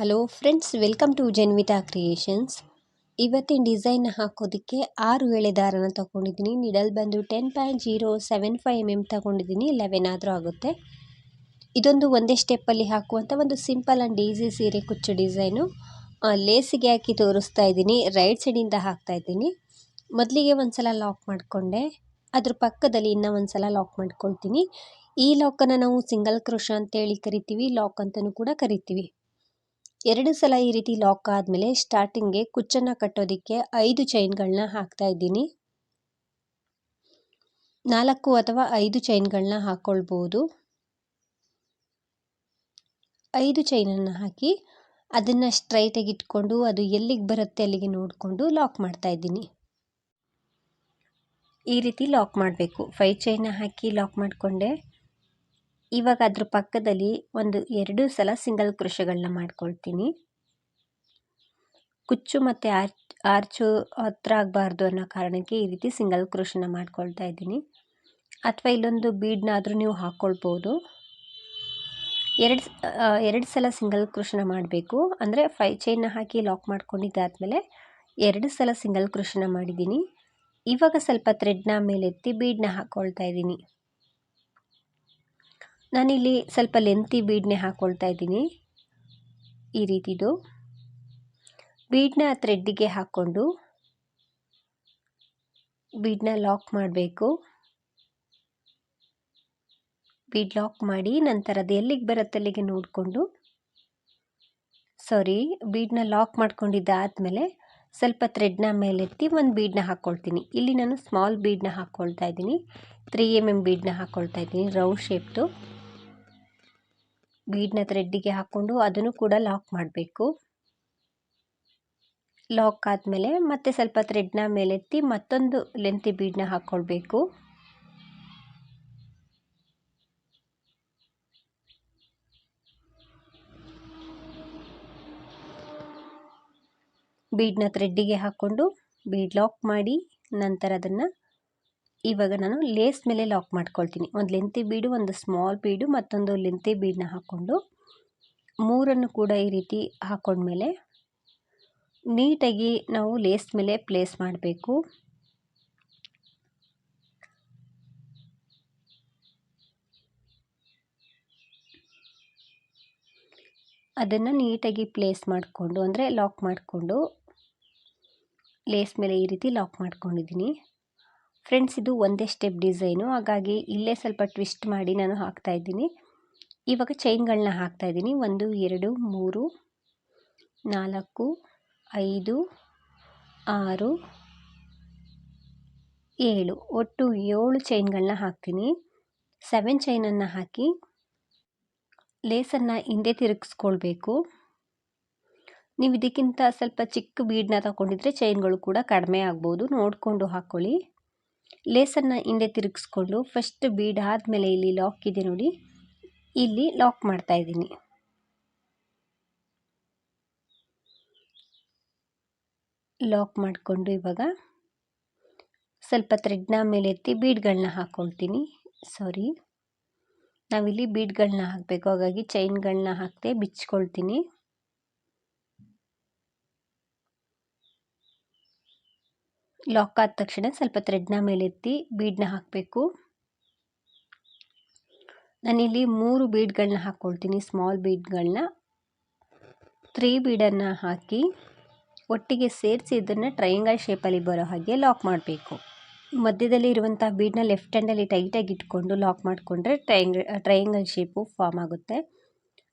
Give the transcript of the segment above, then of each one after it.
Hello friends welcome to Janvitha creations ಇವತ್ತಿನ design ಹಾಕೋದಕ್ಕೆ ಆರು ಎಳೆ ದಾರನ ತೊಗೊಂಡಿದ್ದೀನಿ. ನಿಡಲ್ ಬಂದು ten point zero seven five M M ತೊಗೊಂಡಿದ್ದೀನಿ. ಲೆವೆನ್ ಆದರೂ ಆಗುತ್ತೆ. ಇದೊಂದು ಒಂದೇ ಸ್ಟೆಪ್ಪಲ್ಲಿ ಹಾಕುವಂಥ ಒಂದು ಸಿಂಪಲ್ ಆ್ಯಂಡ್ ಈಸಿ ಸೀರೆ ಕುಚ್ಚು ಡಿಸೈನು ಲೇಸಿಗೆ ಹಾಕಿ ತೋರಿಸ್ತಾ ಇದ್ದೀನಿ. ರೈಟ್ ಸೈಡಿಂದ ಹಾಕ್ತಾ ಇದ್ದೀನಿ. ಮೊದಲಿಗೆ ಒಂದು ಸಲ ಲಾಕ್ ಮಾಡಿಕೊಂಡೆ. ಅದ್ರ ಪಕ್ಕದಲ್ಲಿ ಇನ್ನೂ ಒಂದು ಸಲ ಲಾಕ್ ಮಾಡ್ಕೊಳ್ತೀನಿ. ಈ ಲಾಕನ್ನು ನಾವು ಸಿಂಗಲ್ ಕ್ರೋಶ ಅಂತೇಳಿ ಕರಿತೀವಿ. ಲಾಕ್ ಅಂತಲೂ ಕೂಡ ಕರಿತೀವಿ. ಎರಡು ಸಲ ಈ ರೀತಿ ಲಾಕ್ ಆದಮೇಲೆ ಸ್ಟಾರ್ಟಿಂಗ್ಗೆ ಕುಚ್ಚನ್ನು ಕಟ್ಟೋದಕ್ಕೆ ಐದು ಚೈನ್ಗಳನ್ನ ಹಾಕ್ತಾ ಇದ್ದೀನಿ. ನಾಲ್ಕು ಅಥವಾ ಐದು ಚೈನ್ಗಳನ್ನ ಹಾಕ್ಕೊಳ್ಬೋದು ಐದು ಚೈನನ್ನು ಹಾಕಿ ಅದನ್ನು ಸ್ಟ್ರೈಟಾಗಿ ಇಟ್ಕೊಂಡು ಅದು ಎಲ್ಲಿಗೆ ಬರುತ್ತೆ ಅಲ್ಲಿಗೆ ನೋಡಿಕೊಂಡು ಲಾಕ್ ಮಾಡ್ತಾ ಇದ್ದೀನಿ. ಈ ರೀತಿ ಲಾಕ್ ಮಾಡಬೇಕು. ಫೈ ಚೈನ ಹಾಕಿ ಲಾಕ್ ಮಾಡಿಕೊಂಡೆ. ಇವಾಗ ಅದ್ರ ಪಕ್ಕದಲ್ಲಿ ಒಂದು ಎರಡು ಸಲ ಸಿಂಗಲ್ ಕೃಷಿಗಳನ್ನ ಮಾಡ್ಕೊಳ್ತೀನಿ. ಕುಚ್ಚು ಮತ್ತು ಆರ್ಚ್ ಆರ್ಚು ಹತ್ರ ಆಗಬಾರ್ದು ಅನ್ನೋ ಕಾರಣಕ್ಕೆ ಈ ರೀತಿ ಸಿಂಗಲ್ ಕೃಷಿನ ಮಾಡ್ಕೊಳ್ತಾ ಇದ್ದೀನಿ. ಅಥವಾ ಇಲ್ಲೊಂದು ಬೀಡ್ನಾದರೂ ನೀವು ಹಾಕ್ಕೊಳ್ಬೋದು ಎರಡು ಎರಡು ಸಲ ಸಿಂಗಲ್ ಕೃಷನ ಮಾಡಬೇಕು. ಅಂದರೆ ಫೈ ಚೈನ್ನ ಹಾಕಿ ಲಾಕ್ ಮಾಡ್ಕೊಂಡಿದ್ದಾದಮೇಲೆ ಎರಡು ಸಲ ಸಿಂಗಲ್ ಕೃಷನ ಮಾಡಿದ್ದೀನಿ. ಇವಾಗ ಸ್ವಲ್ಪ ಥ್ರೆಡ್ನ ಮೇಲೆತ್ತಿ ಬೀಡನ್ನ ಹಾಕ್ಕೊಳ್ತಾ ಇದ್ದೀನಿ. ನಾನಿಲ್ಲಿ ಸ್ವಲ್ಪ ಲೆಂತಿ ಬೀಡನ್ನೇ ಹಾಕ್ಕೊಳ್ತಾ ಇದ್ದೀನಿ. ಈ ರೀತಿದು. ಬೀಡನ್ನ ಥ್ರೆಡ್ಡಿಗೆ ಹಾಕ್ಕೊಂಡು ಬೀಡನ್ನ ಲಾಕ್ ಮಾಡಬೇಕು. ಬೀಡ್ ಲಾಕ್ ಮಾಡಿ ನಂತರ ಅದು ಎಲ್ಲಿಗೆ ಬರುತ್ತೆ ಅಲ್ಲಿಗೆ ನೋಡಿಕೊಂಡು. ಸಾರಿ ಬೀಡನ್ನ ಲಾಕ್ ಮಾಡ್ಕೊಂಡಿದ್ದಾದಮೇಲೆ ಸ್ವಲ್ಪ ಥ್ರೆಡ್ನ ಮೇಲೆತ್ತಿ ಒಂದು ಬೀಡನ್ನ ಹಾಕ್ಕೊಳ್ತೀನಿ ಇಲ್ಲಿ ನಾನು ಸ್ಮಾಲ್ ಬೀಡ್ನ ಹಾಕ್ಕೊಳ್ತಾ ಇದ್ದೀನಿ. ತ್ರೀ ಎಂ ಎಂ ಬೀಡ್ನ ಹಾಕ್ಕೊಳ್ತಾ ಇದ್ದೀನಿ ರೌಂಡ್ ಶೇಪ್ದು ಬೀಡನ್ನ ಥ್ರೆಡ್ಡಿಗೆ ಹಾಕ್ಕೊಂಡು ಅದನ್ನು ಕೂಡ ಲಾಕ್ ಮಾಡಬೇಕು. ಲಾಕ್ ಆದಮೇಲೆ ಮತ್ತೆ ಸ್ವಲ್ಪ ಥ್ರೆಡ್ನ ಮೇಲೆತ್ತಿ ಮತ್ತೊಂದು ಲೆಂತಿ ಬೀಡನ್ನ ಹಾಕ್ಕೊಳ್ಬೇಕು ಬೀಡ್ನ ಥ್ರೆಡ್ಡಿಗೆ ಹಾಕ್ಕೊಂಡು ಬೀಡ್ ಲಾಕ್ ಮಾಡಿ ನಂತರ ಅದನ್ನು ಇವಾಗ ನಾನು ಲೇಸ್ ಮೇಲೆ ಲಾಕ್ ಮಾಡ್ಕೊಳ್ತೀನಿ. ಒಂದು ಲೆಂತಿ ಬೀಡು ಒಂದು ಸ್ಮಾಲ್ ಬೀಡು ಮತ್ತೊಂದು ಲೆಂತಿ ಬೀಡನ್ನ ಹಾಕ್ಕೊಂಡು ಮೂರನ್ನು ಕೂಡ ಈ ರೀತಿ ಹಾಕ್ಕೊಂಡ್ಮೇಲೆ ನೀಟಾಗಿ ನಾವು ಲೇಸ್ ಮೇಲೆ ಪ್ಲೇಸ್ ಮಾಡಬೇಕು. ಅದನ್ನು ನೀಟಾಗಿ ಪ್ಲೇಸ್ ಮಾಡಿಕೊಂಡು, ಅಂದರೆ ಲಾಕ್ ಮಾಡಿಕೊಂಡು ಲೇಸ್ ಮೇಲೆ ಈ ರೀತಿ ಲಾಕ್ ಮಾಡ್ಕೊಂಡಿದ್ದೀನಿ. ಫ್ರೆಂಡ್ಸ್ ಇದು ಒಂದೇ ಸ್ಟೆಪ್ ಡಿಸೈನು ಹಾಗಾಗಿ ಇಲ್ಲೇ ಸ್ವಲ್ಪ ಟ್ವಿಸ್ಟ್ ಮಾಡಿ ನಾನು ಹಾಕ್ತಾ ಇದ್ದೀನಿ. ಇವಾಗ ಚೈನ್ಗಳನ್ನ ಹಾಕ್ತಾ ಇದ್ದೀನಿ. ಒಂದು, ಎರಡು, ಮೂರು, ನಾಲ್ಕು, ಐದು, ಆರು, ಏಳು. ಒಟ್ಟು ಏಳು ಚೈನ್ಗಳನ್ನ ಹಾಕ್ತೀನಿ. ಸೆವೆನ್ ಚೈನನ್ನು ಹಾಕಿ ಲೇಸನ್ನು ಹಿಂದೆ ತಿರುಗಿಸ್ಕೊಳ್ಬೇಕು. ನೀವು ಇದಕ್ಕಿಂತ ಸ್ವಲ್ಪ ಚಿಕ್ಕ ಬೀಡನ್ನ ತಗೊಂಡಿದ್ರೆ ಚೈನ್ಗಳು ಕೂಡ ಕಡಿಮೆ ಆಗ್ಬೋದು. ನೋಡಿಕೊಂಡು ಹಾಕ್ಕೊಳ್ಳಿ ಲೇಸನ್ನು ಹಿಂದೆ ತಿರುಗಿಸ್ಕೊಂಡು ಫಸ್ಟ್ ಬೀಡ್ ಆದಮೇಲೆ ಇಲ್ಲಿ ಲಾಕ್ ಇದೆ ನೋಡಿ. ಇಲ್ಲಿ ಲಾಕ್ ಮಾಡ್ತಾ ಇದ್ದೀನಿ. ಲಾಕ್ ಮಾಡಿಕೊಂಡು ಇವಾಗ ಸ್ವಲ್ಪ ಥ್ರೆಡ್ನ ಮೇಲೆ ಎತ್ತಿ ಬೀಡ್ಗಳನ್ನ ಹಾಕ್ಕೊಳ್ತೀನಿ ಸಾರಿ. ನಾವಿಲ್ಲಿ ಬೀಡ್ಗಳನ್ನ ಹಾಕಬೇಕು. ಹಾಗಾಗಿ ಚೈನ್ಗಳನ್ನ ಹಾಕದೆ ಬಿಚ್ಕೊಳ್ತೀನಿ. ಲಾಕ್ ಆದ ತಕ್ಷಣ ಸ್ವಲ್ಪ ಥ್ರೆಡ್ನ ಮೇಲೆತ್ತಿ ಬೀಡನ್ನ ಹಾಕಬೇಕು. ನಾನಿಲ್ಲಿ ಮೂರು ಬೀಡ್ಗಳನ್ನ ಹಾಕ್ಕೊಳ್ತೀನಿ ಸ್ಮಾಲ್ ಬೀಡ್ಗಳನ್ನ ತ್ರೀ ಬೀಡನ್ನು ಹಾಕಿ ಒಟ್ಟಿಗೆ ಸೇರಿಸಿ ಇದನ್ನು ಟ್ರಯಾಂಗಲ್ ಶೇಪಲ್ಲಿ ಬರೋ ಹಾಗೆ ಲಾಕ್ ಮಾಡಬೇಕು. ಮಧ್ಯದಲ್ಲಿ ಇರುವಂಥ ಬೀಡನ್ನ ಲೆಫ್ಟ್ ಹ್ಯಾಂಡಲ್ಲಿ ಟೈಟಾಗಿ ಇಟ್ಕೊಂಡು ಲಾಕ್ ಮಾಡಿಕೊಂಡ್ರೆ ಟ್ರಯಾಂಗಲ್ ಟ್ರಯಾಂಗಲ್ ಶೇಪು ಫಾರ್ಮ್ ಆಗುತ್ತೆ.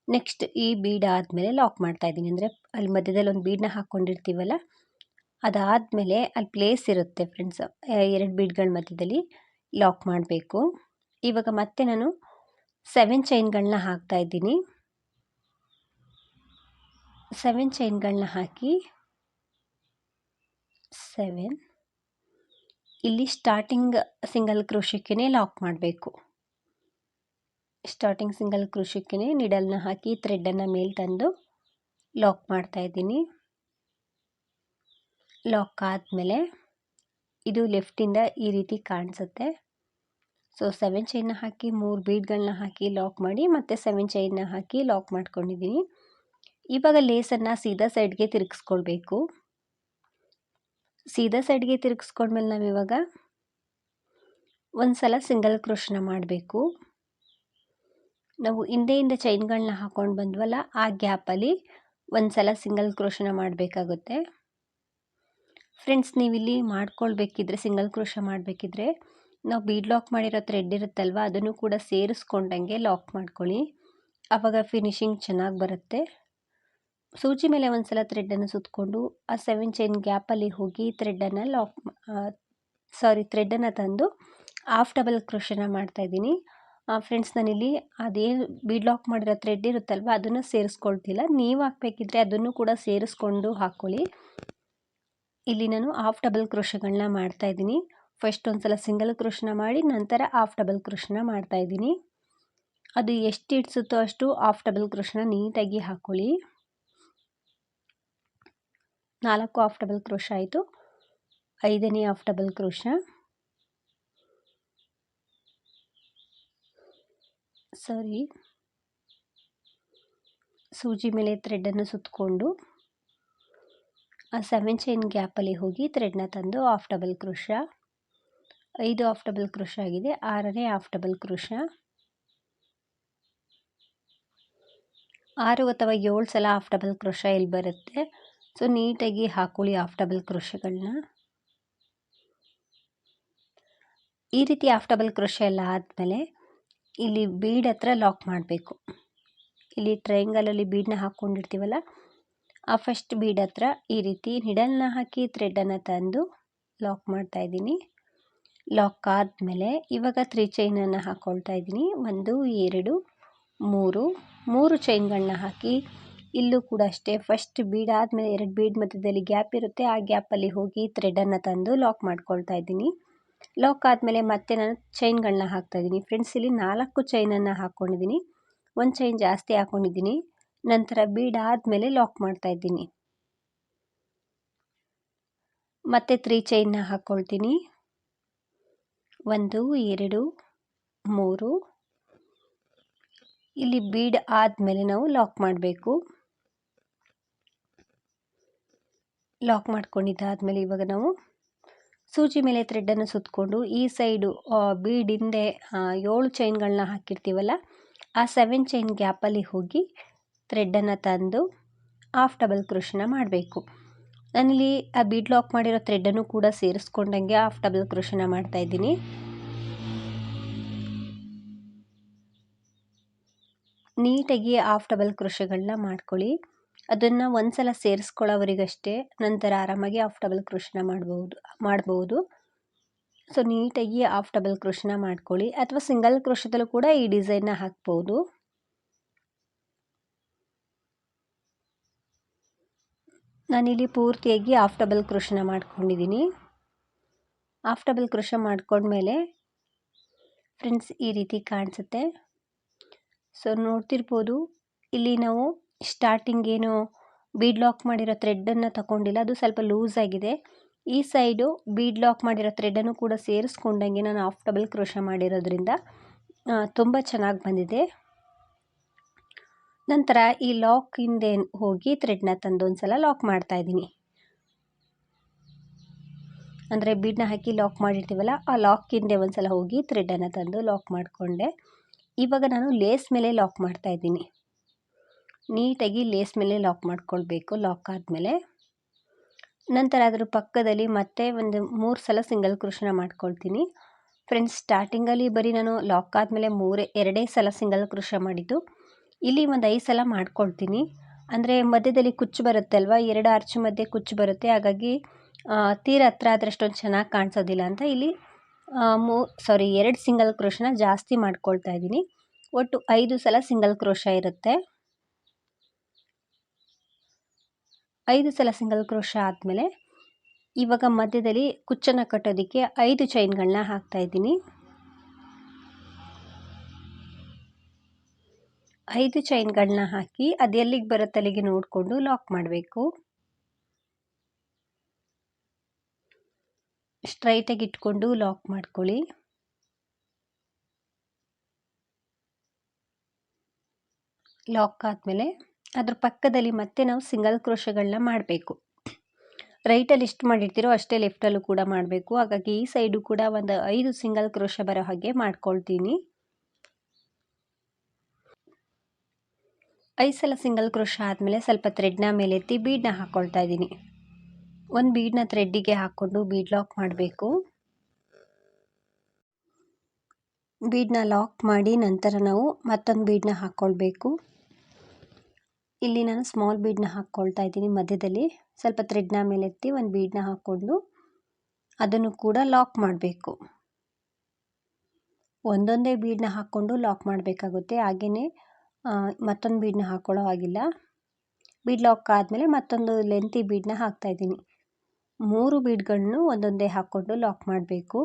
ನೆಕ್ಸ್ಟ್ ಈ ಬೀಡ್ ಆದಮೇಲೆ ಲಾಕ್ ಮಾಡ್ತಾಯಿದ್ದೀನಿ ಅಂದರೆ ಅಲ್ಲಿ ಮಧ್ಯದಲ್ಲಿ ಒಂದು ಬೀಡನ್ನ ಹಾಕ್ಕೊಂಡಿರ್ತೀವಲ್ಲ ಅದಾದಮೇಲೆ ಅಲ್ಲಿ ಪ್ಲೇಸ್ ಇರುತ್ತೆ ಫ್ರೆಂಡ್ಸ್ ಎರಡು ಬೀಡ್ಗಳ ಮಧ್ಯದಲ್ಲಿ ಲಾಕ್ ಮಾಡಬೇಕು. ಇವಾಗ ಮತ್ತೆ ನಾನು ಸೆವೆನ್ ಚೈನ್ಗಳನ್ನ ಹಾಕ್ತಾ ಇದ್ದೀನಿ. ಸೆವೆನ್ ಚೈನ್ಗಳನ್ನ ಹಾಕಿ ಸೆವೆನ್ ಇಲ್ಲಿ ಸ್ಟಾರ್ಟಿಂಗ್ ಸಿಂಗಲ್ ಕ್ರೋಶಕ್ಕೇ ಲಾಕ್ ಮಾಡಬೇಕು. ಸ್ಟಾರ್ಟಿಂಗ್ ಸಿಂಗಲ್ ಕ್ರೋಶಕ್ಕೇ ನಿಡಲ್ನ ಹಾಕಿ ಥ್ರೆಡ್ಡನ್ನು ಮೇಲೆ ತಂದು ಲಾಕ್ ಮಾಡ್ತಾ ಇದ್ದೀನಿ. ಲಾಕ್ ಆದಮೇಲೆ ಇದು ಲೆಫ್ಟಿಂದ ಈ ರೀತಿ ಕಾಣಿಸುತ್ತೆ. ಸೊ ಸೆವೆನ್ ಚೈನ್ನ ಹಾಕಿ ಮೂರು ಬೀಡ್ಗಳನ್ನ ಹಾಕಿ ಲಾಕ್ ಮಾಡಿ ಮತ್ತು ಸೆವೆನ್ ಚೈನ್ನ ಹಾಕಿ ಲಾಕ್ ಮಾಡ್ಕೊಂಡಿದ್ದೀನಿ ಇವಾಗ ಲೇಸನ್ನು ಸೀದಾ ಸೈಡ್ಗೆ ತಿರುಗಿಸ್ಕೊಳ್ಬೇಕು. ಸೀದಾ ಸೈಡ್ಗೆ ತಿರುಗಿಸ್ಕೊಂಡ್ಮೇಲೆ ನಾವಿವಾಗ ಒಂದು ಸಲ ಸಿಂಗಲ್ ಕ್ರೋಶನ ಮಾಡಬೇಕು. ನಾವು ಹಿಂದೆಯಿಂದ ಚೈನ್ಗಳನ್ನ ಹಾಕ್ಕೊಂಡು ಬಂದ್ವಲ್ಲ, ಆ ಗ್ಯಾಪಲ್ಲಿ ಒಂದು ಸಲ ಸಿಂಗಲ್ ಕ್ರೋಶನ ಮಾಡಬೇಕಾಗುತ್ತೆ. ಫ್ರೆಂಡ್ಸ್ ನೀವಿಲ್ಲಿ ಮಾಡ್ಕೊಳ್ಬೇಕಿದ್ರೆ ಸಿಂಗಲ್ ಕ್ರೋಶ ಮಾಡಬೇಕಿದ್ರೆ, ನಾವು ಬೀಡ್ ಲಾಕ್ ಮಾಡಿರೋ ಥ್ರೆಡ್ ಇರುತ್ತಲ್ವ, ಅದನ್ನು ಕೂಡ ಸೇರಿಸ್ಕೊಂಡಂಗೆ ಲಾಕ್ ಮಾಡ್ಕೊಳ್ಳಿ. ಆವಾಗ ಫಿನಿಶಿಂಗ್ ಚೆನ್ನಾಗಿ ಬರುತ್ತೆ. ಸೂಜಿ ಮೇಲೆ ಒಂದು ಸಲ ಥ್ರೆಡ್ಡನ್ನು ಸುತ್ತಕೊಂಡು ಆ ಸೆವೆನ್ ಚೈನ್ ಗ್ಯಾಪಲ್ಲಿ ಹೋಗಿ ಥ್ರೆಡ್ಡನ್ನು ಲಾಕ್ ಸಾರಿ ಥ್ರೆಡ್ಡನ್ನು ತಂದು ಹಾಫ್ ಡಬಲ್ ಕ್ರೋಶನ ಮಾಡ್ತಾಯಿದ್ದೀನಿ ಫ್ರೆಂಡ್ಸ್ ನಾನಿಲ್ಲಿ ಅದೇ ಬೀಡ್ ಲಾಕ್ ಮಾಡಿರೋ ಥ್ರೆಡ್ ಇರುತ್ತಲ್ವ, ಅದನ್ನು ಸೇರಿಸ್ಕೊಳ್ತಿಲ್ಲ. ನೀವು ಹಾಕಬೇಕಿದ್ರೆ ಅದನ್ನು ಕೂಡ ಸೇರಿಸ್ಕೊಂಡು ಹಾಕ್ಕೊಳ್ಳಿ. ಇಲ್ಲಿ ನಾನು ಹಾಫ್ ಡಬಲ್ ಕ್ರೋಶಗಳನ್ನ ಮಾಡ್ತಾಯಿದ್ದೀನಿ ಫಸ್ಟ್ ಒಂದು ಸಲ ಸಿಂಗಲ್ ಕ್ರೋಶನ ಮಾಡಿ, ನಂತರ ಹಾಫ್ ಡಬಲ್ ಕ್ರೋಶನ ಮಾಡ್ತಾಯಿದ್ದೀನಿ ಅದು ಎಷ್ಟು ಇಡ್ಸುತ್ತೋ ಅಷ್ಟು ಹಾಫ್ ಡಬಲ್ ಕ್ರೋಶನ ನೀಟಾಗಿ ಹಾಕ್ಕೊಳ್ಳಿ ನಾಲ್ಕು ಹಾಫ್ ಡಬಲ್ ಕ್ರೋಶ ಆಯಿತು. ಐದನೇ ಹಾಫ್ ಡಬಲ್ ಕ್ರೋಶ ಸರಿ ಸೂಜಿ ಮೇಲೆ ಥ್ರೆಡ್ಡನ್ನು ಸುತ್ತಕೊಂಡು ಆ ಸೆವೆನ್ ಚೈನ್ ಗ್ಯಾಪಲ್ಲಿ ಹೋಗಿ ಥ್ರೆಡ್ನ ತಂದು ಆಫ್ ಡಬಲ್ ಕ್ರೋಶ ಐದು ಆಫ್ ಡಬಲ್ ಕ್ರೋಶ ಆಗಿದೆ, ಆರನೇ ಆಫ್ ಡಬಲ್ ಕ್ರೋಶ ಆರು ಅಥವಾ ಏಳು ಸಲ ಆಫ್ ಡಬಲ್ ಕ್ರೋಶ ಇಲ್ಲಿ ಬರುತ್ತೆ. ಸೊ ನೀಟಾಗಿ ಹಾಕೊಳ್ಳಿ ಆಫ್ ಡಬಲ್ ಕ್ರೋಶಗಳನ್ನ ಈ ರೀತಿ ಆಫ್ ಡಬಲ್ ಕ್ರೋಶ ಎಲ್ಲ ಆದಮೇಲೆ ಇಲ್ಲಿ ಬೀಡ್ ಹತ್ರ ಲಾಕ್ ಮಾಡಬೇಕು. ಇಲ್ಲಿ ಟ್ರಯಾಂಗಲಲ್ಲಿ ಬೀಡನ್ನ ಹಾಕ್ಕೊಂಡಿರ್ತೀವಲ್ಲ ಆ ಫಸ್ಟ್ ಬೀಡ್ ಹತ್ರ ಈ ರೀತಿ ನಿಡಲ್ನ ಹಾಕಿ ಥ್ರೆಡನ್ನು ತಂದು ಲಾಕ್ ಮಾಡ್ತಾ ಇದ್ದೀನಿ. ಲಾಕ್ ಆದಮೇಲೆ ಇವಾಗ ತ್ರೀ ಚೈನನ್ನು ಹಾಕ್ಕೊಳ್ತಾ ಇದ್ದೀನಿ. ಒಂದು, ಎರಡು, ಮೂರು ಮೂರು ಚೈನ್ಗಳನ್ನ ಹಾಕಿ ಇಲ್ಲೂ ಕೂಡ ಅಷ್ಟೇ ಫಸ್ಟ್ ಬೀಡ್ ಆದಮೇಲೆ ಎರಡು ಬೀಡ್ ಮಧ್ಯದಲ್ಲಿ ಗ್ಯಾಪ್ ಇರುತ್ತೆ. ಆ ಗ್ಯಾಪಲ್ಲಿ ಹೋಗಿ ಥ್ರೆಡನ್ನು ತಂದು ಲಾಕ್ ಮಾಡ್ಕೊಳ್ತಾ ಇದ್ದೀನಿ. ಲಾಕ್ ಆದಮೇಲೆ ಮತ್ತೆ ನಾನು ಚೈನ್ಗಳನ್ನ ಹಾಕ್ತಾಯಿದ್ದೀನಿ ಫ್ರೆಂಡ್ಸ್ ಇಲ್ಲಿ ನಾಲ್ಕು ಚೈನನ್ನು ಹಾಕ್ಕೊಂಡಿದ್ದೀನಿ ಒಂದು ಚೈನ್ ಜಾಸ್ತಿ ಹಾಕ್ಕೊಂಡಿದ್ದೀನಿ ನಂತರ ಬೀಡ್ ಆದಮೇಲೆ ಲಾಕ್ ಮಾಡ್ತಾ ಇದ್ದೀನಿ. ಮತ್ತೆ ತ್ರೀ ಚೈನ್ನ ಹಾಕ್ಕೊಳ್ತೀನಿ ಒಂದು, ಎರಡು, ಮೂರು. ಇಲ್ಲಿ ಬೀಡ್ ಆದಮೇಲೆ ನಾವು ಲಾಕ್ ಮಾಡಬೇಕು. ಲಾಕ್ ಮಾಡ್ಕೊಂಡಿದ್ದಾದಮೇಲೆ ಇವಾಗ ನಾವು ಸೂಜಿ ಮೇಲೆ ಥ್ರೆಡ್ಡನ್ನು ಸುತ್ತಕೊಂಡು ಈ ಸೈಡು ಬೀಡ್ ಹಿಂದೆ ಏಳು ಚೈನ್ಗಳನ್ನ ಹಾಕಿರ್ತೀವಲ್ಲ, ಆ ಸೆವೆನ್ ಚೈನ್ ಗ್ಯಾಪಲ್ಲಿ ಹೋಗಿ ಥ್ರೆಡ್ಡನ್ನು ತಂದು ಹಾಫ್ ಡಬಲ್ ಕೃಷಿನ ಮಾಡಬೇಕು. ನಾನಿಲ್ಲಿ ಆ ಬೀಡ್ ಲಾಕ್ ಮಾಡಿರೋ ಥ್ರೆಡ್ಡನ್ನು ಕೂಡ ಸೇರಿಸ್ಕೊಂಡಂಗೆ ಹಾಫ್ ಡಬಲ್ ಕ್ರೋಶನ ಮಾಡ್ತಾಯಿದ್ದೀನಿ ನೀಟಾಗಿ ಹಾಫ್ ಡಬಲ್ ಕೃಷಿಗಳನ್ನ ಮಾಡ್ಕೊಳ್ಳಿ. ಅದನ್ನು ಒಂದು ಸಲ ಸೇರಿಸ್ಕೊಳ್ಳೋವರಿಗಷ್ಟೇ ನಂತರ ಆರಾಮಾಗಿ ಹಾಫ್ ಡಬಲ್ ಕೃಷಿನ ಮಾಡ್ಬೋದು ಮಾಡ್ಬೋದು. ಸೊ, ನೀಟಾಗಿ ಹಾಫ್ ಡಬಲ್ ಕೃಷಿನ ಮಾಡ್ಕೊಳ್ಳಿ. ಅಥವಾ ಸಿಂಗಲ್ ಕೃಷಿದಲ್ಲೂ ಕೂಡ ಈ ಡಿಸೈನ್ನ ಹಾಕ್ಬೋದು. ನಾನಿಲ್ಲಿ ಪೂರ್ತಿಯಾಗಿ ಆಫ್ ಡಬಲ್ ಕ್ರೋಶನ ಮಾಡ್ಕೊಂಡಿದ್ದೀನಿ. ಆಫ್ ಡಬಲ್ ಕೃಷಿ ಮಾಡ್ಕೊಂಡ್ಮೇಲೆ ಫ್ರೆಂಡ್ಸ್ ಈ ರೀತಿ ಕಾಣಿಸುತ್ತೆ. ಸೊ ನೋಡ್ತಿರ್ಬೋದು, ಇಲ್ಲಿ ನಾವು ಸ್ಟಾರ್ಟಿಂಗ್ ಏನು ಬೀಡ್ ಲಾಕ್ ಮಾಡಿರೋ ಥ್ರೆಡ್ಡನ್ನು ತಗೊಂಡಿಲ್ಲ, ಅದು ಸ್ವಲ್ಪ ಲೂಸ್ ಆಗಿದೆ. ಈ ಸೈಡು ಬೀಡ್ ಲಾಕ್ ಮಾಡಿರೋ ಥ್ರೆಡ್ಡನ್ನು ಕೂಡ ಸೇರಿಸ್ಕೊಂಡಂಗೆ ನಾನು ಆಫ್ ಡಬಲ್ ಕ್ರೋಶ ಮಾಡಿರೋದ್ರಿಂದ ತುಂಬ ಚೆನ್ನಾಗಿ ಬಂದಿದೆ. ನಂತರ ಈ ಲಾಕ್ ಹಿಂದೆ ಹೋಗಿ ಥ್ರೆಡ್ನ ತಂದು ಒಂದು ಸಲ ಲಾಕ್ ಮಾಡ್ತಾ ಇದ್ದೀನಿ. ಅಂದರೆ ಬೀಡನ್ನ ಹಾಕಿ ಲಾಕ್ ಮಾಡಿರ್ತೀವಲ್ಲ, ಆ ಲಾಕ್ ಹಿಂದೆ ಒಂದು ಸಲ ಹೋಗಿ ಥ್ರೆಡನ್ನು ತಂದು ಲಾಕ್ ಮಾಡಿಕೊಂಡೆ. ಇವಾಗ ನಾನು ಲೇಸ್ ಮೇಲೆ ಲಾಕ್ ಮಾಡ್ತಾ ಇದ್ದೀನಿ. ನೀಟಾಗಿ ಲೇಸ್ ಮೇಲೆ ಲಾಕ್ ಮಾಡ್ಕೊಳ್ಬೇಕು ಲಾಕ್ ಆದಮೇಲೆ. ನಂತರ ಅದರ ಪಕ್ಕದಲ್ಲಿ ಮತ್ತೆ ಒಂದು ಮೂರು ಸಲ ಸಿಂಗಲ್ ಕೃಷ್ಣ ಮಾಡ್ಕೊಳ್ತೀನಿ. ಫ್ರೆಂಡ್ಸ್ ಸ್ಟಾರ್ಟಿಂಗಲ್ಲಿ ಬರೀ ನಾನು ಲಾಕ್ ಆದಮೇಲೆ ಮೂರೇ, ಎರಡೇ ಸಲ ಸಿಂಗಲ್ ಕೃಷ್ಣ ಮಾಡಿದ್ದು. ಇಲ್ಲಿ ಒಂದು ಐದು ಸಲ ಮಾಡ್ಕೊಳ್ತೀನಿ. ಅಂದರೆ ಮಧ್ಯದಲ್ಲಿ ಕುಚ್ಚು ಬರುತ್ತೆ ಅಲ್ವಾ ಎರಡು ಅರ್ಚು ಮಧ್ಯೆ ಕುಚ್ಚು ಬರುತ್ತೆ. ಹಾಗಾಗಿ ತೀರ ಹತ್ರ ಆದರೆ ಅಷ್ಟೊಂದು ಚೆನ್ನಾಗಿ ಕಾಣಿಸೋದಿಲ್ಲ ಅಂತ ಇಲ್ಲಿ ಮೂ ಸಾರಿ ಎರಡು ಸಿಂಗಲ್ ಕ್ರೋಶನ ಜಾಸ್ತಿ ಮಾಡ್ಕೊಳ್ತಾ ಇದ್ದೀನಿ. ಒಟ್ಟು ಐದು ಸಲ ಸಿಂಗಲ್ ಕ್ರೋಶ ಇರುತ್ತೆ. ಐದು ಸಲ ಸಿಂಗಲ್ ಕ್ರೋಶ ಆದಮೇಲೆ ಇವಾಗ ಮಧ್ಯದಲ್ಲಿ ಕುಚ್ಚನ್ನು ಕಟ್ಟೋದಕ್ಕೆ ಐದು ಚೈನ್ಗಳನ್ನ ಹಾಕ್ತಾ ಇದ್ದೀನಿ. ಐದು ಚೈನ್ಗಳನ್ನ ಹಾಕಿ ಅದು ಎಲ್ಲಿಗೆ ಬರುತ್ತಲ್ಲಿಗೆ ನೋಡಿಕೊಂಡು ಲಾಕ್ ಮಾಡಬೇಕು. ಸ್ಟ್ರೈಟಾಗಿ ಇಟ್ಕೊಂಡು ಲಾಕ್ ಮಾಡ್ಕೊಳ್ಳಿ. ಲಾಕ್ ಆದಮೇಲೆ ಅದ್ರ ಪಕ್ಕದಲ್ಲಿ ಮತ್ತೆ ನಾವು ಸಿಂಗಲ್ ಕ್ರೋಶಗಳನ್ನ ಮಾಡಬೇಕು. ರೈಟಲ್ಲಿ ಎಷ್ಟು ಮಾಡಿರ್ತೀರೋ ಅಷ್ಟೇ ಲೆಫ್ಟಲ್ಲೂ ಕೂಡ ಮಾಡಬೇಕು. ಹಾಗಾಗಿ ಈ ಸೈಡು ಕೂಡ ಒಂದು ಐದು ಸಿಂಗಲ್ ಕ್ರೋಶ ಬರೋ ಹಾಗೆ ಮಾಡ್ಕೊಳ್ತೀನಿ. ಐದು ಸಲ ಸಿಂಗಲ್ ಕ್ರೋಶ ಆದಮೇಲೆ ಸ್ವಲ್ಪ ಥ್ರೆಡ್ನ ಮೇಲೆತ್ತಿ ಬೀಡನ್ನ ಹಾಕ್ಕೊಳ್ತಾ ಇದ್ದೀನಿ. ಒಂದು ಬೀಡನ್ನ ಥ್ರೆಡ್ಡಿಗೆ ಹಾಕ್ಕೊಂಡು ಬೀಡ್ ಲಾಕ್ ಮಾಡಬೇಕು. ಬೀಡನ್ನ ಲಾಕ್ ಮಾಡಿ ನಂತರ ನಾವು ಮತ್ತೊಂದು ಬೀಡನ್ನ ಹಾಕ್ಕೊಳ್ಬೇಕು ಇಲ್ಲಿ ನಾನು ಸ್ಮಾಲ್ ಬೀಡನ್ನ ಹಾಕ್ಕೊಳ್ತಾ ಇದ್ದೀನಿ ಮಧ್ಯದಲ್ಲಿ. ಸ್ವಲ್ಪ ಥ್ರೆಡ್ನ ಮೇಲೆತ್ತಿ ಒಂದು ಬೀಡನ್ನ ಹಾಕ್ಕೊಂಡು ಅದನ್ನು ಕೂಡ ಲಾಕ್ ಮಾಡಬೇಕು. ಒಂದೊಂದೇ ಬೀಡನ್ನ ಹಾಕ್ಕೊಂಡು ಲಾಕ್ ಮಾಡಬೇಕಾಗುತ್ತೆ. ಹಾಗೆಯೇ ಮತ್ತೊಂದು ಬೀಡನ್ನ ಹಾಕ್ಕೊಳ್ಳೋ ಹಾಗಿಲ್ಲ. ಬೀಡ್ ಲಾಕ್ ಆದಮೇಲೆ ಮತ್ತೊಂದು ಲೆಂತಿ ಬೀಡನ್ನ ಹಾಕ್ತಾಯಿದ್ದೀನಿ ಮೂರು ಬೀಡ್ಗಳನ್ನು ಒಂದೊಂದೇ ಹಾಕ್ಕೊಂಡು ಲಾಕ್ ಮಾಡಬೇಕು.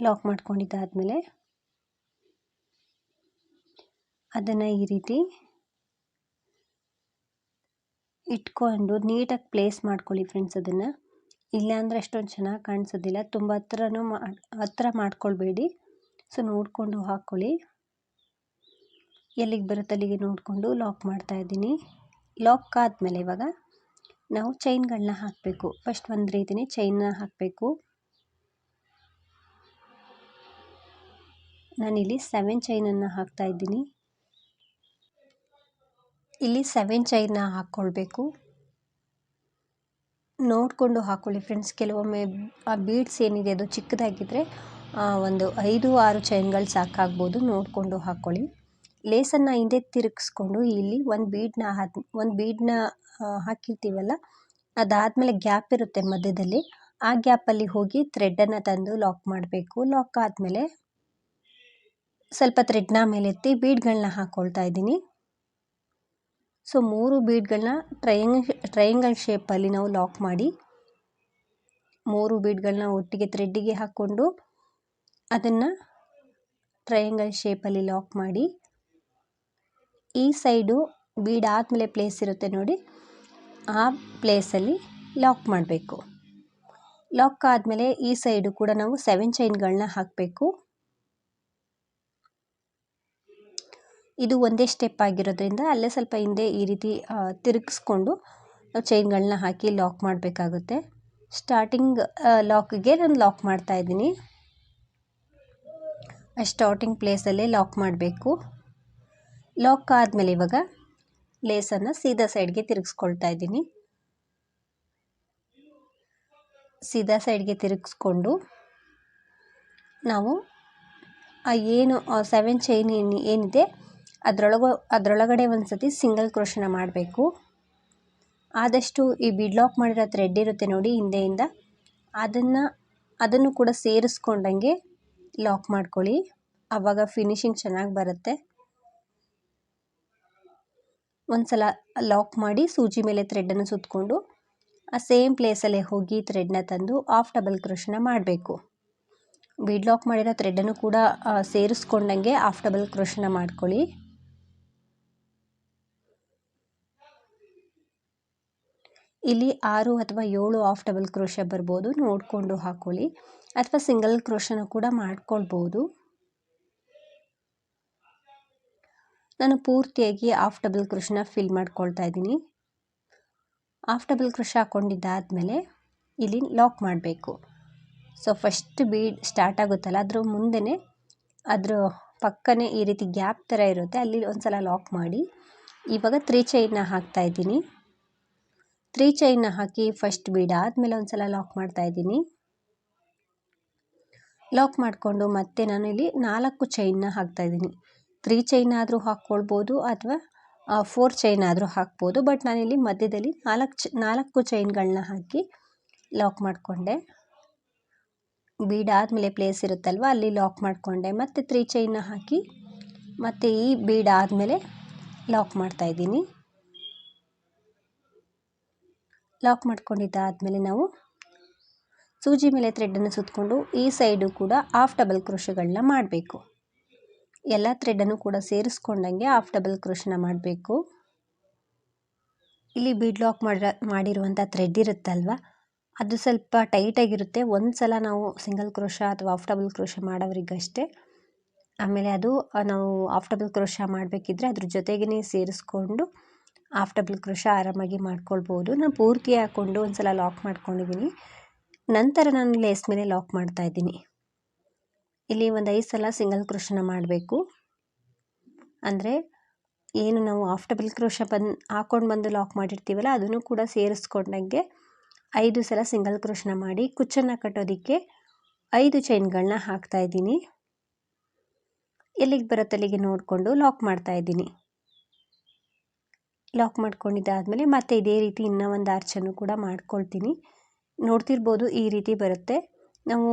ಲಾಕ್ ಮಾಡ್ಕೊಂಡಿದ್ದಾದಮೇಲೆ ಅದನ್ನು ಈ ರೀತಿ ಇಟ್ಕೊಂಡು ನೀಟಾಗಿ ಪ್ಲೇಸ್ ಮಾಡ್ಕೊಳ್ಳಿ ಫ್ರೆಂಡ್ಸ್ ಅದನ್ನು. ಇಲ್ಲಾಂದರೆ ಅಷ್ಟೊಂದು ಚೆನ್ನಾಗಿ ಕಾಣಿಸೋದಿಲ್ಲ. ತುಂಬ ಹತ್ರನೂ ಮಾ, ಹತ್ರ ಮಾಡ್ಕೊಳ್ಬೇಡಿ. ಸೊ ನೋಡಿಕೊಂಡು ಹಾಕ್ಕೊಳ್ಳಿ ಎಲ್ಲಿಗೆ ಬರುತ್ತೆ ಅಲ್ಲಿಗೆ ನೋಡಿಕೊಂಡು ಲಾಕ್ ಮಾಡ್ತಾ ಇದ್ದೀನಿ. ಲಾಕ್ ಆದಮೇಲೆ ಇವಾಗ ನಾವು ಚೈನ್ಗಳನ್ನ ಹಾಕಬೇಕು. ಫಸ್ಟ್ ಒಂದು ರೀತಿನೇ ಚೈನ್ನ ಹಾಕಬೇಕು. ನಾನಿಲ್ಲಿ ಸೆವೆನ್ ಚೈನನ್ನು ಹಾಕ್ತಾ ಇದ್ದೀನಿ. ಇಲ್ಲಿ ಸೆವೆನ್ ಚೈನ್ನ ಹಾಕ್ಕೊಳ್ಬೇಕು. ನೋಡಿಕೊಂಡು ಹಾಕ್ಕೊಳ್ಳಿ ಫ್ರೆಂಡ್ಸ್. ಕೆಲವೊಮ್ಮೆ ಆ ಬೀಡ್ಸ್ ಏನಿದೆ ಅದು ಚಿಕ್ಕದಾಗಿದ್ದರೆ ಒಂದು ಐದು, ಆರು ಚೈನ್ಗಳು ಸಾಕಾಗ್ಬೋದು. ನೋಡಿಕೊಂಡು ಹಾಕ್ಕೊಳ್ಳಿ ಲೇಸನ್ನು ಹಿಂದೆ ತಿರುಗಿಸ್ಕೊಂಡು ಇಲ್ಲಿ ಒಂದು ಬೀಡನ್ನ ಹಾಕಿ ಒಂದು ಬೀಡನ್ನ ಹಾಕಿರ್ತೀವಲ್ಲ, ಅದಾದಮೇಲೆ ಗ್ಯಾಪ್ ಇರುತ್ತೆ ಮಧ್ಯದಲ್ಲಿ. ಆ ಗ್ಯಾಪಲ್ಲಿ ಹೋಗಿ ಥ್ರೆಡ್ಡನ್ನು ತಂದು ಲಾಕ್ ಮಾಡಬೇಕು. ಲಾಕ್ ಆದಮೇಲೆ ಸ್ವಲ್ಪ ಥ್ರೆಡ್ನ ಮೇಲೆತ್ತಿ ಬೀಡ್ಗಳನ್ನ ಹಾಕ್ಕೊಳ್ತಾ ಇದ್ದೀನಿ. ಸೊ, ಮೂರು ಬೀಡ್ಗಳನ್ನ ಟ್ರಯಾಂಗ್, ಟ್ರಯಾಂಗಲ್ ಶೇಪಲ್ಲಿ ನಾವು ಲಾಕ್ ಮಾಡಿ, ಮೂರು ಬೀಡ್ಗಳನ್ನ ಒಟ್ಟಿಗೆ ಥ್ರೆಡ್ಡಿಗೆ ಹಾಕ್ಕೊಂಡು ಅದನ್ನು ಟ್ರಯಾಂಗಲ್ ಶೇಪಲ್ಲಿ ಲಾಕ್ ಮಾಡಿ, ಈ ಸೈಡು ಬೀಡ್ ಆದಮೇಲೆ ಪ್ಲೇಸ್ ಇರುತ್ತೆ ನೋಡಿ, ಆ ಪ್ಲೇಸಲ್ಲಿ ಲಾಕ್ ಮಾಡಬೇಕು. ಲಾಕ್ ಆದಮೇಲೆ ಈ ಸೈಡು ಕೂಡ ನಾವು ಸೆವೆನ್ ಚೈನ್ಗಳನ್ನ ಹಾಕಬೇಕು. ಇದು ಒಂದೇ ಸ್ಟೆಪ್ ಆಗಿರೋದ್ರಿಂದ ಅಲ್ಲೇ ಸ್ವಲ್ಪ ಹಿಂದೆ ಈ ರೀತಿ ತಿರುಗಿಸ್ಕೊಂಡು ನಾವು ಚೈನ್ಗಳನ್ನ ಹಾಕಿ ಲಾಕ್ ಮಾಡಬೇಕಾಗುತ್ತೆ. ಸ್ಟಾರ್ಟಿಂಗ್ ಲಾಕ್ಗೆ ನಾನು ಲಾಕ್ ಮಾಡ್ತಾ ಇದ್ದೀನಿ. ಸ್ಟಾರ್ಟಿಂಗ್ ಪ್ಲೇಸಲ್ಲೇ ಲಾಕ್ ಮಾಡಬೇಕು. ಲಾಕ್ ಆದಮೇಲೆ ಇವಾಗ ಲೇಸನ್ನು ಸೀದಾ ಸೈಡ್ಗೆ ತಿರುಗಿಸ್ಕೊಳ್ತಾ ಇದ್ದೀನಿ. ಸೀದಾ ಸೈಡ್ಗೆ ತಿರುಗಿಸ್ಕೊಂಡು ನಾವು ಆ ಏನು ಸೆವೆನ್ ಚೈನ್ ಏನು, ಏನಿದೆ ಅದರೊಳಗೆ, ಅದರೊಳಗಡೆ ಒಂದು ಸತಿ ಸಿಂಗಲ್ ಕ್ರೋಶನ ಮಾಡಬೇಕು. ಆದಷ್ಟು ಈ ಬಿಡ್ ಲಾಕ್ ಮಾಡಿರೋ ಥ್ರೆಡ್ ಇರುತ್ತೆ ನೋಡಿ ಹಿಂದೆಯಿಂದ. ಅದನ್ನು ಅದನ್ನು ಕೂಡ ಸೇರಿಸ್ಕೊಂಡಂಗೆ ಲಾಕ್ ಮಾಡ್ಕೊಳ್ಳಿ. ಆವಾಗ ಫಿನಿಶಿಂಗ್ ಚೆನ್ನಾಗಿ ಬರುತ್ತೆ. ಒಂದು ಸಲ ಲಾಕ್ ಮಾಡಿ ಸೂಜಿ ಮೇಲೆ ಥ್ರೆಡ್ಡನ್ನು ಸುತ್ತಕೊಂಡು ಆ ಸೇಮ್ ಪ್ಲೇಸಲ್ಲೇ ಹೋಗಿ ಥ್ರೆಡ್ನ ತಂದು ಆಫ್ ಡಬಲ್ ಕ್ರೋಶನ ಮಾಡಬೇಕು. ಬೀಡ್ ಲಾಕ್ ಮಾಡಿರೋ ಥ್ರೆಡ್ಡನ್ನು ಕೂಡ ಸೇರಿಸ್ಕೊಂಡಂಗೆ ಆಫ್ ಡಬಲ್ ಕ್ರೋಶನ ಮಾಡ್ಕೊಳ್ಳಿ. ಇಲ್ಲಿ ಆರು ಅಥವಾ ಏಳು ಆಫ್ ಡಬಲ್ ಕ್ರೋಶ ಬರ್ಬೋದು. ನೋಡಿಕೊಂಡು ಹಾಕ್ಕೊಳ್ಳಿ ಅಥವಾ ಸಿಂಗಲ್ ಕ್ರೋಶನ ಕೂಡ ಮಾಡ್ಕೊಳ್ಬೋದು. ನಾನು ಪೂರ್ತಿಯಾಗಿ ಆಫ್ ಡಬಲ್ ಕ್ರೋಶನ ಫಿಲ್ ಮಾಡ್ಕೊಳ್ತಾ ಇದ್ದೀನಿ. ಆಫ್ ಡಬಲ್ ಕ್ರೋಶ ಹಾಕ್ಕೊಂಡಿದ್ದಾದಮೇಲೆ ಇಲ್ಲಿ ಲಾಕ್ ಮಾಡಬೇಕು. ಸೊ ಫಸ್ಟ್ ಬೀಡ್ ಸ್ಟಾರ್ಟ್ ಆಗುತ್ತಲ್ಲ, ಅದ್ರ ಮುಂದೆನೇ, ಅದ್ರ ಪಕ್ಕನೇ ಈ ರೀತಿ ಗ್ಯಾಪ್ ಥರ ಇರುತ್ತೆ. ಅಲ್ಲಿ ಒಂದು ಸಲ ಲಾಕ್ ಮಾಡಿ. ಇವಾಗ ತ್ರೀ ಚೈನ್ನ ಹಾಕ್ತಾ ಇದ್ದೀನಿ. ತ್ರೀ ಚೈನ್ನ ಹಾಕಿ ಫಸ್ಟ್ ಬೀಡ್ ಆದಮೇಲೆ ಒಂದು ಸಲ ಲಾಕ್ ಮಾಡ್ತಾ ಇದ್ದೀನಿ. ಲಾಕ್ ಮಾಡಿಕೊಂಡು ಮತ್ತೆ ನಾನು ಇಲ್ಲಿ ನಾಲ್ಕು ಚೈನ್ನ ಹಾಕ್ತಾ ಇದ್ದೀನಿ. ತ್ರೀ ಚೈನ್ ಆದರೂ ಹಾಕ್ಕೊಳ್ಬೋದು ಅಥವಾ ಫೋರ್ ಚೈನ್ ಆದರೂ ಹಾಕ್ಬೋದು. ಬಟ್ ನಾನಿಲ್ಲಿ ಮಧ್ಯದಲ್ಲಿ ನಾಲ್ಕು ಚ, ನಾಲ್ಕು ಚೈನ್ಗಳನ್ನ ಹಾಕಿ ಲಾಕ್ ಮಾಡಿಕೊಂಡೆ. ಬೀಡ್ ಆದಮೇಲೆ ಪ್ಲೇಸ್ ಇರುತ್ತಲ್ವ, ಅಲ್ಲಿ ಲಾಕ್ ಮಾಡಿಕೊಂಡೆ. ಮತ್ತು ತ್ರೀ ಚೈನ್ನ ಹಾಕಿ ಮತ್ತು ಈ ಬೀಡ್ ಆದಮೇಲೆ ಲಾಕ್ ಮಾಡ್ತಾಯಿದ್ದೀನಿ ಲಾಕ್ ಮಾಡ್ಕೊಂಡಿದ್ದಾದಮೇಲೆ ನಾವು ಸೂಜಿ ಮೇಲೆ ಥ್ರೆಡ್ಡನ್ನು ಸುತ್ತಕೊಂಡು ಈ ಸೈಡು ಕೂಡ ಹಾಫ್ ಡಬಲ್ ಕ್ರೋಶಗಳನ್ನ ಮಾಡಬೇಕು. ಎಲ್ಲ ಥ್ರೆಡ್ಡನ್ನು ಕೂಡ ಸೇರಿಸ್ಕೊಂಡಂಗೆ ಹಾಫ್ ಡಬಲ್ ಕ್ರೋಶನ ಮಾಡಬೇಕು. ಇಲ್ಲಿ ಬೀಡ್ ಲಾಕ್ ಮಾಡಿರ ಮಾಡಿರುವಂಥ ಥ್ರೆಡ್ ಇರುತ್ತಲ್ವ? ಅದು ಸ್ವಲ್ಪ ಟೈಟಾಗಿರುತ್ತೆ ಒಂದು ಸಲ ನಾವು ಸಿಂಗಲ್ ಕ್ರೋಶ ಅಥವಾ ಹಾಫ್ ಡಬಲ್ ಕ್ರೋಶ ಮಾಡೋರಿಗಷ್ಟೇ ಆಮೇಲೆ ಅದು ನಾವು ಆಫ್ಟಬಲ್ ಕ್ರೋಶ ಮಾಡಬೇಕಿದ್ರೆ ಅದ್ರ ಜೊತೆಗೇ ಸೇರಿಸ್ಕೊಂಡು ಆಫ್ಟಬಲ್ ಕ್ರೋಶ ಆರಾಮಾಗಿ ಮಾಡ್ಕೊಳ್ಬೋದು. ನಾನು ಪೂರ್ತಿ ಹಾಕ್ಕೊಂಡು ಒಂದು ಸಲ ಲಾಕ್ ಮಾಡ್ಕೊಂಡಿದ್ದೀನಿ ನಂತರ ನಾನು ಲೇಸ್ ಮೇಲೆ ಲಾಕ್ ಮಾಡ್ತಾ ಇದ್ದೀನಿ. ಇಲ್ಲಿ ಒಂದು ಐದು ಸಲ ಸಿಂಗಲ್ ಕ್ರೋಶನ ಮಾಡಬೇಕು. ಅಂದರೆ ಏನು ನಾವು ಆಫ್ಟಬಲ್ ಕ್ರೋಶ ಬಂದು ಹಾಕ್ಕೊಂಡು ಬಂದು ಲಾಕ್ ಮಾಡಿರ್ತೀವಲ್ಲ, ಅದನ್ನು ಕೂಡ ಸೇರಿಸ್ಕೊಂಡಂಗೆ ಐದು ಸಲ ಸಿಂಗಲ್ ಕ್ರೋಶನ ಮಾಡಿ ಕುಚ್ಚನ್ನು ಕಟ್ಟೋದಕ್ಕೆ ಐದು ಚೈನ್ಗಳನ್ನ ಹಾಕ್ತಾ ಇದ್ದೀನಿ. ಎಲ್ಲಿಗೆ ಬರುತ್ತೆ ಅಲ್ಲಿಗೆ ನೋಡಿಕೊಂಡು ಲಾಕ್ ಮಾಡ್ತಾ ಇದ್ದೀನಿ. ಲಾಕ್ ಮಾಡ್ಕೊಂಡಿದ್ದಾದಮೇಲೆ ಮತ್ತೆ ಇದೇ ರೀತಿ ಇನ್ನೂ ಒಂದು ಆರ್ಚನ್ನು ಕೂಡ ಮಾಡ್ಕೊಳ್ತೀನಿ. ನೋಡ್ತಿರ್ಬೋದು ಈ ರೀತಿ ಬರುತ್ತೆ. ನಾವು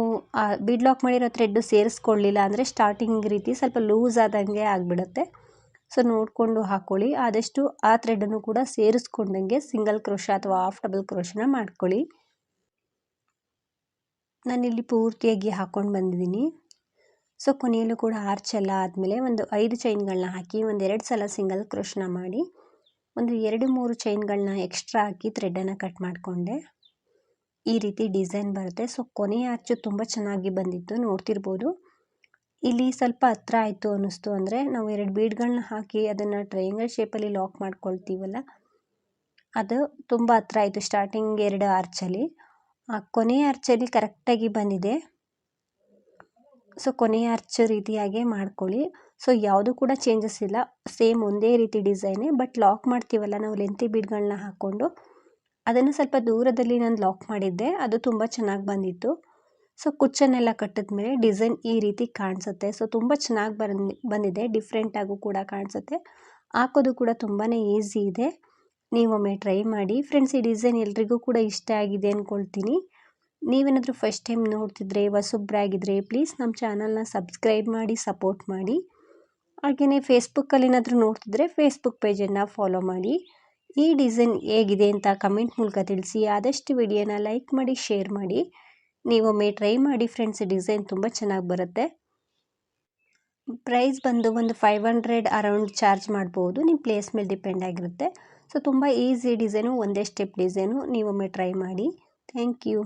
ಬಿಡ್ ಲಾಕ್ ಮಾಡಿರೋ ಥ್ರೆಡ್ಡು ಸೇರಿಸ್ಕೊಳ್ಳಿಲ್ಲ ಅಂದರೆ ಸ್ಟಾರ್ಟಿಂಗ್ ರೀತಿ ಸ್ವಲ್ಪ ಲೂಸ್ ಆದಂಗೆ ಆಗಿಬಿಡುತ್ತೆ. ಸೊ ನೋಡಿಕೊಂಡು ಹಾಕ್ಕೊಳ್ಳಿ ಆದಷ್ಟು ಆ ಥ್ರೆಡನ್ನು ಕೂಡ ಸೇರಿಸ್ಕೊಂಡಂಗೆ ಸಿಂಗಲ್ ಕ್ರೋಶ ಅಥವಾ ಹಾಫ್ ಡಬಲ್ ಕ್ರೋಶನ ಮಾಡ್ಕೊಳ್ಳಿ. ನಾನಿಲ್ಲಿ ಪೂರ್ತಿಯಾಗಿ ಹಾಕ್ಕೊಂಡು ಬಂದಿದ್ದೀನಿ. ಸೊ ಕೊನೆಯಲ್ಲೂ ಕೂಡ ಆರ್ಚ್ ಎಲ್ಲ ಆದಮೇಲೆ ಒಂದು ಐದು ಚೈನ್ಗಳನ್ನ ಹಾಕಿ ಒಂದೆರಡು ಸಲ ಸಿಂಗಲ್ ಕ್ರೋಶನ ಮಾಡಿ. ಒಂದು ಎರಡು ಮೂರು ಚೈನ್ಗಳನ್ನ ಎಕ್ಸ್ಟ್ರಾ ಹಾಕಿ ಥ್ರೆಡನ್ನು ಕಟ್ ಮಾಡಿಕೊಂಡೆ. ಈ ರೀತಿ ಡಿಸೈನ್ ಬರುತ್ತೆ. ಸೊ ಕೊನೆಯ ಅಚ್ಚು ತುಂಬ ಚೆನ್ನಾಗಿ ಬಂದಿತ್ತು. ನೋಡ್ತಿರ್ಬೋದು. ಇಲ್ಲಿ ಸ್ವಲ್ಪ ಹತ್ರ ಆಯಿತು ಅನ್ನಿಸ್ತು ಅಂದರೆ ನಾವು ಎರಡು ಬೀಡ್ಗಳನ್ನ ಹಾಕಿ ಅದನ್ನು ಟ್ರಯಾಂಗಲ್ ಶೇಪಲ್ಲಿ ಲಾಕ್ ಮಾಡ್ಕೊಳ್ತೀವಲ್ಲ? ಅದು ತುಂಬ ಹತ್ರ ಆಯಿತು ಸ್ಟಾರ್ಟಿಂಗ್ ಎರಡು ಆರ್ಚಲ್ಲಿ. ಆ ಕೊನೆಯ ಆರ್ಚಲ್ಲಿ ಕರೆಕ್ಟಾಗಿ ಬಂದಿದೆ. ಸೊ ಕೊನೆಯ ಆರ್ಚ್ ರೀತಿಯಾಗೆ ಮಾಡ್ಕೊಳ್ಳಿ. ಸೊ ಯಾವುದು ಕೂಡ ಚೇಂಜಸ್ ಇಲ್ಲ. ಸೇಮ್ ಒಂದೇ ರೀತಿ ಡಿಸೈನೆ ಬಟ್ ಲಾಕ್ ಮಾಡ್ತೀವಲ್ಲ ನಾವು ಲೆಂತಿ ಬೀಡ್ಗಳನ್ನ ಹಾಕ್ಕೊಂಡು. ಅದನ್ನು ಸ್ವಲ್ಪ ದೂರದಲ್ಲಿ ನಾನು ಲಾಕ್ ಮಾಡಿದ್ದೆ. ಅದು ತುಂಬ ಚೆನ್ನಾಗಿ ಬಂದಿತ್ತು. ಸೊ ಕುಚ್ಚನ್ನೆಲ್ಲ ಕಟ್ಟಿದ ಮೇಲೆ ಡಿಸೈನ್ ಈ ರೀತಿ ಕಾಣಿಸುತ್ತೆ. ಸೊ ತುಂಬ ಚೆನ್ನಾಗಿ ಬಂದು, ಬಂದಿದೆ. ಡಿಫ್ರೆಂಟಾಗೂ ಕೂಡ ಕಾಣಿಸುತ್ತೆ. ಹಾಕೋದು ಕೂಡ ತುಂಬಾ ಈಸಿ ಇದೆ. ನೀವೊಮ್ಮೆ ಟ್ರೈ ಮಾಡಿ. ಫ್ರೆಂಡ್ಸ್ ಈ ಡಿಸೈನ್ ಎಲ್ರಿಗೂ ಕೂಡ ಇಷ್ಟ ಆಗಿದೆ ಅಂದ್ಕೊಳ್ತೀನಿ ನೀವೇನಾದರೂ ಫಸ್ಟ್ ಟೈಮ್ ನೋಡ್ತಿದ್ರೆ ವಸುಬ್ರಾಗಿದ್ರೆ ಪ್ಲೀಸ್ ನಮ್ಮ ಚಾನಲ್ನ ಸಬ್ಸ್ಕ್ರೈಬ್ ಮಾಡಿ ಸಪೋರ್ಟ್ ಮಾಡಿ. ಹಾಗೆಯೇ ಫೇಸ್ಬುಕ್ಕಲ್ಲಿ ಏನಾದರೂ ನೋಡ್ತಿದ್ರೆ ಫೇಸ್ಬುಕ್ ಪೇಜನ್ನು ಫಾಲೋ ಮಾಡಿ. ಈ ಡಿಸೈನ್ ಹೇಗಿದೆ ಅಂತ ಕಮೆಂಟ್ ಮೂಲಕ ತಿಳಿಸಿ. ಆದಷ್ಟು ವಿಡಿಯೋನ ಲೈಕ್ ಮಾಡಿ ಶೇರ್ ಮಾಡಿ. ನೀವೊಮ್ಮೆ ಟ್ರೈ ಮಾಡಿ ಫ್ರೆಂಡ್ಸ್ ಡಿಸೈನ್ ತುಂಬ ಚೆನ್ನಾಗಿ ಬರುತ್ತೆ. ಪ್ರೈಸ್ ಬಂದು ಒಂದು ಫೈವ್ ಹಂಡ್ರೆಡ್ ಅರೌಂಡ್ ಚಾರ್ಜ್ ಮಾಡ್ಬೋದು. ನಿಮ್ಮ ಪ್ಲೇಸ್ ಮೇಲೆ ಡಿಪೆಂಡ್ ಆಗಿರುತ್ತೆ. ಸೊ ತುಂಬ ಈಸಿ ಡಿಸೈನು ಒಂದೇ ಸ್ಟೆಪ್ ಡಿಸೈನು ನೀವೊಮ್ಮೆ ಟ್ರೈ ಮಾಡಿ. Thank you